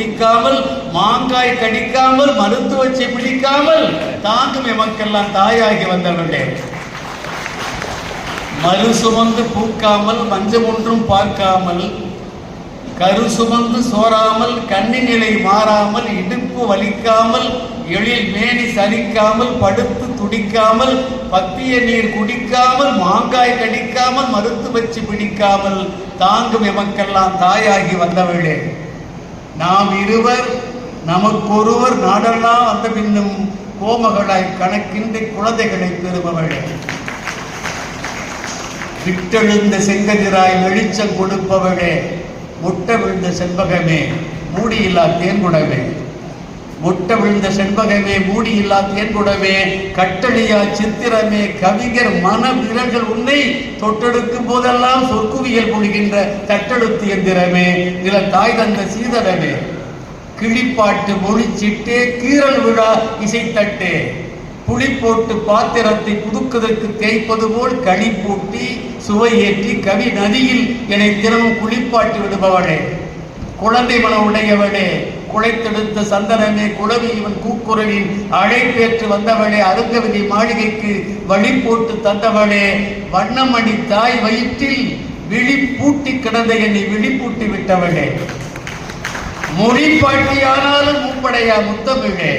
பிடிக்காமல் மாங்காய் கடிக்காமல் மருத்துவச்சை பிடிக்காமல் தாங்கும் எமக்கெல்லாம் தாயாகி வந்தவர்களே. மறு சுமந்து பூக்காமல் மஞ்சம் ஒன்றும் பார்க்காமல் கரு சுமந்து சோறாமல் கண்ணி நிலை மாறாமல் இடுப்பு வலிக்காமல் எழில் மேனி சலிக்காமல் படுத்து துடிக்காமல் பத்திய நீர் குடிக்காமல் மாங்காய் கடிக்காமல் மருத்து வச்சு பிடிக்காமல் தாங்கும் எமக்கெல்லாம் தாயாகி வந்தவர்களே. நாம் இருவர் நமக்கொருவர் நாடெல்லாம் வந்த பின்னும் கோமகளாய் கணக்கின்றி குழந்தைகளை பெறுபவள். விட்டெழுந்த செங்கதிராய் வெளிச்சம் கொடுப்பவளே முட்ட விழுந்த செண்பகமே மூடியில்லா தேன்குடவே முட்டை விழுந்த செண்பகமே மூடியில்லா தேன்குடமே கட்டளியா சித்திரமே கவிஞர் மன விரல்கள் உன்னை தொட்டெடுக்கும் போதெல்லாம் சொற்குவியல் பொழிகின்ற தட்டெழுத்து எந்திரமே நில தாய் தந்த சீதரமே கிளிப்பாட்டு மொழிச்சிட்டே கீரல் விழா இசைத்தட்டே. புளி போட்டு பாத்திரத்தை புதுக்குதற்கு தேய்ப்பது போல் களி பூட்டி சுவையேற்றி கவி நதியில் என்னை தினமும் குளிப்பாட்டி விடுபவனே குழந்தை மனம் உடையவளே குழைத்தெடுத்த சந்தனமே குளவி இவன் கூக்குரலில் அழைப்பேற்று வந்தவளே அருங்கவிதி மாளிகைக்கு வழி போட்டு தந்தவளே வண்ணமணி தாய் வயிற்றில் விழிப்பூட்டி கிடந்த என்னை விழிப்பூட்டி விட்டவளே. மொழிப்பாட்டியானாலும் மூப்படையா முத்தமிழே.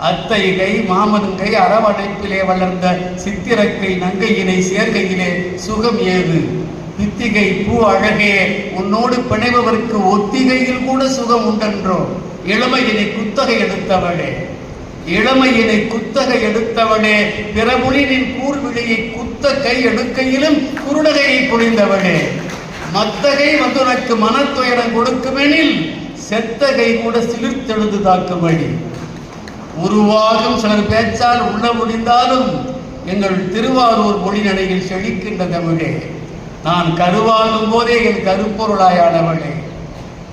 அத்தைகை மாமனுங்கை அரவணைப்பிலே வளர்ந்த சித்திரக்கை நங்கையினை சேர்க்கையிலே சுகம் ஏது? பித்திகை பூ அழகே உன்னோடு பிணைபவருக்கு ஒத்திகையில் கூட சுகம் உண்டென்றோ? இளமையினை குத்தகை எடுத்தவளே. இளமையினை குத்தகை எடுத்தவளே பிறமொழியின் கூர்விழியை குத்த கை எடுக்கையிலும் குருடகையை புரிந்தவளே மத்தகை வந்து உனக்கு மனத்துயரம் கொடுக்குமெனில் செத்தகை கூட சிலிர்த்தெழுது தாக்கும்படி. உருவாகும் சிலர் பேச்சால் உள்ள முடிந்தாலும் எங்கள் திருவாரூர் மொழிநடையில் செழிக்கின்ற தமிழே. நான் கருவாகும் போதே என் கருப்பொருளாயானவளே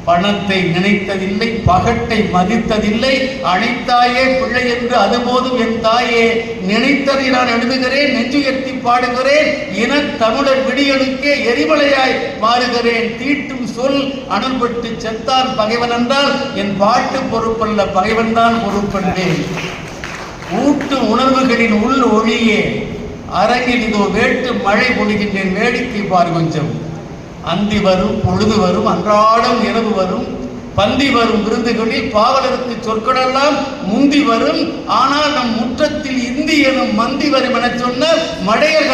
பணத்தை நினைத்ததில்லை பகட்டை மதித்ததில்லை அனைத்தாயே பிள்ளை என்று அதுபோதும் என் தாயே. நினைத்ததை நான் எழுதுகிறேன் நெஞ்சுயர்த்தி பாடுகிறேன் இன தமிழர் விடியலுக்கே எரிமலையாய் மாறுகிறேன். தீட்டும் சொல் அனல்பட்டு செத்தான் பகைவன் என்றால் என் பாட்டு பொறுப்பல்ல பகைவன் தான் பொறுப்பன்றேன். ஊட்டும் உணர்வுகளின் உள் ஒளியே. அரங்கில் இதோ வேட்டு மழை பொழிகின்றேன் வேடிக்கை பார் கொஞ்சம். அந்தி வரும் பொழுது வரும் அன்றாடம் இரவு வரும். பந்தி வரும் விருந்துகளில் பாவலருக்கு சொற்களெல்லாம் முந்தி வரும். ஆனால் நம் முற்றத்தில் இந்தி எனும் மந்தி வரும் என சொன்ன மடையர்கள்